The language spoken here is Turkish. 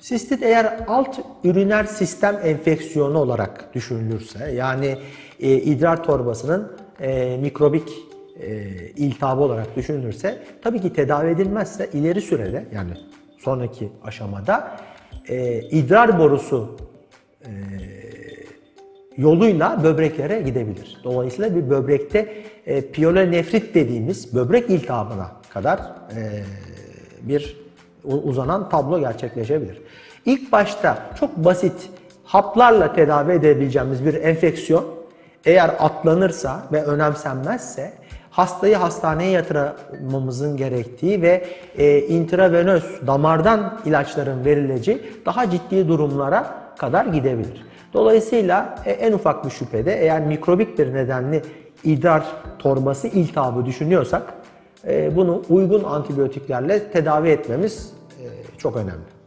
Sistit eğer alt üriner sistem enfeksiyonu olarak düşünülürse yani e, idrar torbasının e, mikrobik e, iltihabı olarak düşünülürse tabii ki tedavi edilmezse ileri sürede yani sonraki aşamada e, idrar borusu e, yoluyla böbreklere gidebilir. Dolayısıyla bir böbrekte e, piyelonefrit dediğimiz böbrek iltihabına kadar e, bir uzanan tablo gerçekleşebilir. İlk başta çok basit haplarla tedavi edebileceğimiz bir enfeksiyon eğer atlanırsa ve önemsenmezse hastayı hastaneye yatırmamızın gerektiği ve e, intravenöz damardan ilaçların verileceği daha ciddi durumlara kadar gidebilir. Dolayısıyla e, en ufak bir şüphede eğer mikrobik bir nedenli idrar torbası iltihabı düşünüyorsak bunu uygun antibiyotiklerle tedavi etmemiz e, çok önemli.